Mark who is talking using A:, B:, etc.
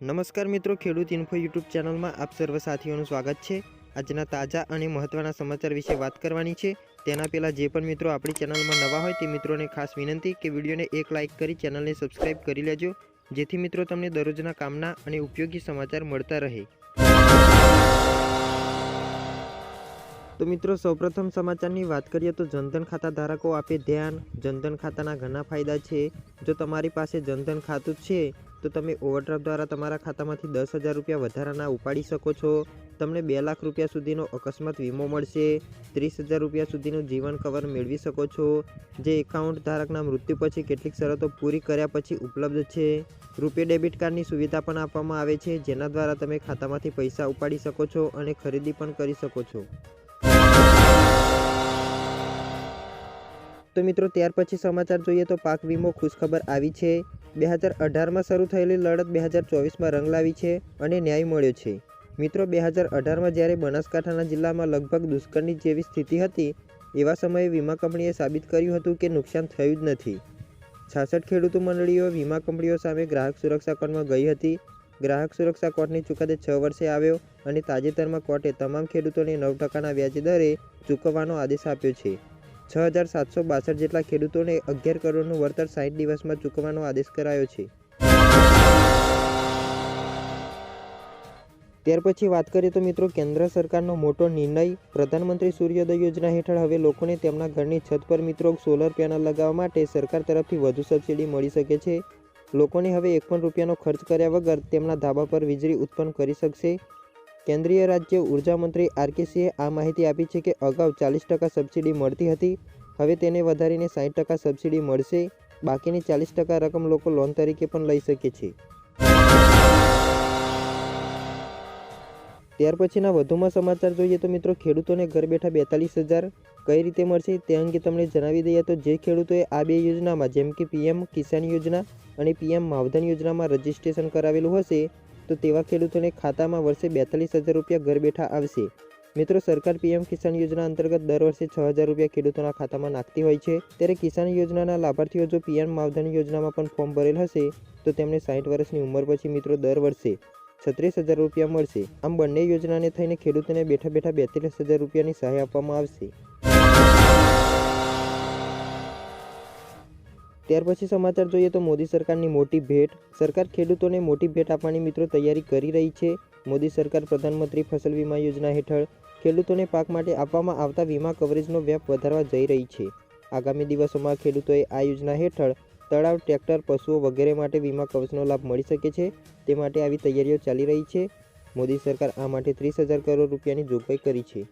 A: નમસ્કાર મિત્રો, ખેડૂત ઇન્ફો યુટ્યુબ ચેનલમાં આપ સર્વ સાથીઓનું સ્વાગત છે. આજના તાજા અને મહત્ત્વના સમાચાર વિશે વાત કરવાની છે. તેના પહેલાં જે પણ મિત્રો આપણી ચેનલમાં નવા હોય તે મિત્રોને ખાસ વિનંતી કે વિડીયોને એક લાઇક કરી ચેનલને સબસ્ક્રાઇબ કરી લેજો, જેથી મિત્રો તમને દરરોજના કામના અને ઉપયોગી સમાચાર મળતા રહે. તો મિત્રો, સૌપ્રથમ સમાચારની વાત કરીએ તો જનધન ખાતા ધારકો આપે ધ્યાન. જનધન ખાતાના ઘણા ફાયદા છે. જો તમારી પાસે જનધન ખાતું છે તો તમે ઓવરડ્રાફ્ટ દ્વારા તમારા ખાતામાંથી દસ હજાર રૂપિયા વધારાના ઉપાડી શકો છો. તમને બે લાખ રૂપિયા સુધીનો અકસ્માત વીમો મળશે. ત્રીસ હજાર રૂપિયા સુધીનું જીવન કવર મેળવી શકો છો. જે એકાઉન્ટ ધારકના મૃત્યુ પછી કેટલીક શરતો પૂરી કર્યા પછી ઉપલબ્ધ છે. રૂપે ડેબિટ કાર્ડની સુવિધા પણ આપવામાં આવે છે, જેના દ્વારા તમે ખાતામાંથી પૈસા ઉપાડી શકો છો અને ખરીદી પણ કરી શકો છો. તો મિત્રો, ત્યાર પછી સમાચાર જોઈએ તો પાક વીમો ખુશખબર આવી છે. બે હજાર અઢારમાં શરૂ થયેલી લડત બે હજાર ચોવીસમાં રંગ લાવી છે અને ન્યાય મળ્યો છે. મિત્રો બે હજાર અઢારમાં જ્યારે બનાસકાંઠાના જિલ્લામાં લગભગ દુષ્કાળની જેવી સ્થિતિ હતી, એવા સમયે વીમા કંપનીએ સાબિત કર્યું હતું કે નુકસાન થયું જ નથી. છાસઠ ખેડૂત મંડળીઓ વીમા કંપનીઓ સામે ગ્રાહક સુરક્ષા કોર્ટમાં ગઈ હતી. ગ્રાહક સુરક્ષા કોર્ટની ચુકાદે છ વર્ષે આવ્યો અને તાજેતરમાં કોર્ટે તમામ ખેડૂતોને નવ ટકાના વ્યાજ દરે ચૂકવવાનો આદેશ આપ્યો છે. છ હજાર સાતસો બાસઠ જેટલા ખેડૂતોને અગિયાર કરોડનું વળતર સાઠ દિવસમાં ચૂકવવાનો આદેશ કરાયો છે. ત્યાર પછી વાત કરીએ તો મિત્રો કેન્દ્ર સરકારનો મોટો નિર્ણય પ્રધાનમંત્રી સૂર્યોદય યોજના હેઠળ હવે લોકોને તેમના ઘરની છત પર મિત્રો સોલર પેનલ લગાવવા માટે સરકાર તરફથી વધુ સબસિડી મળી શકે છે. લોકોને હવે એક પણ રૂપિયાનો ખર્ચ કર્યા વગર તેમના ધાબા પર વીજળી ઉત્પન્ન કરી શકશે. કેન્દ્રીય રાજ્ય ઊર્જા મંત્રી આર કે સિંહે આ માહિતી આપી છે કે અગાઉ ચાલીસ ટકા સબસિડી મળતી હતી. હવે તેને વધારીને સાઠ ટકા સબસિડી મળશે. બાકીની ચાલીસ ટકા રકમ લોકો લોન તરીકે પણ લઈ શકે છે. ત્યાર પછીના વધુમાં સમાચાર જોઈએ તો મિત્રો ખેડૂતોને ઘર બેઠા બેતાલીસ હજાર કઈ રીતે મળશે તે અંગે તમને જણાવી દઈએ તો જે ખેડૂતોએ આ બે યોજનામાં જેમ કે પીએમ કિસાન યોજના અને પીએમ માવધન યોજનામાં રજીસ્ટ્રેશન કરાવેલું હશે તો તેવા ખેડૂતોને ખાતામાં વર્ષે બેતાલીસ હજાર રૂપિયા ઘર બેઠા આવશે. મિત્રો, સરકાર પીએમ કિસાન યોજના અંતર્ગત દર વર્ષે છ હજાર રૂપિયા ખેડૂતોના ખાતામાં નાખતી હોય છે. ત્યારે કિસાન યોજનાના લાભાર્થીઓ જો પીએમ માવધન યોજનામાં પણ ફોર્મ ભરેલ હશે, તો તેમને સાઠ વર્ષની ઉંમર પછી મિત્રો દર વર્ષે છત્રીસ હજાર રૂપિયા મળશે. આમ બંને યોજનાને થઈને ખેડૂતોને બેઠા બેઠા બેતાલીસ હજાર રૂપિયાની સહાય આપવામાં આવશે. ત્યાર પછી સમાચાર જોઈએ તો મોદી સરકારની મોટી ભેટ. સરકાર ખેડૂતોને મોટી ભેટ આપવાની મિત્રો તૈયારી કરી રહી છે. મોદી સરકાર પ્રધાનમંત્રી ફસલ વીમા યોજના હેઠળ ખેડૂતોને પાક માટે આપવામાં આવતા વીમા કવરેજનો વ્યાપ વધારવા જઈ રહી છે. આગામી દિવસોમાં ખેડૂતોએ આ યોજના હેઠળ તળાવ, ટ્રેક્ટર, પશુઓ વગેરે માટે વીમા કવચનો લાભ મળી શકે છે. તે માટે આવી તૈયારીઓ ચાલી રહી છે. મોદી સરકાર આ માટે ત્રીસ હજાર કરોડ રૂપિયાની જોગવાઈ કરી છે.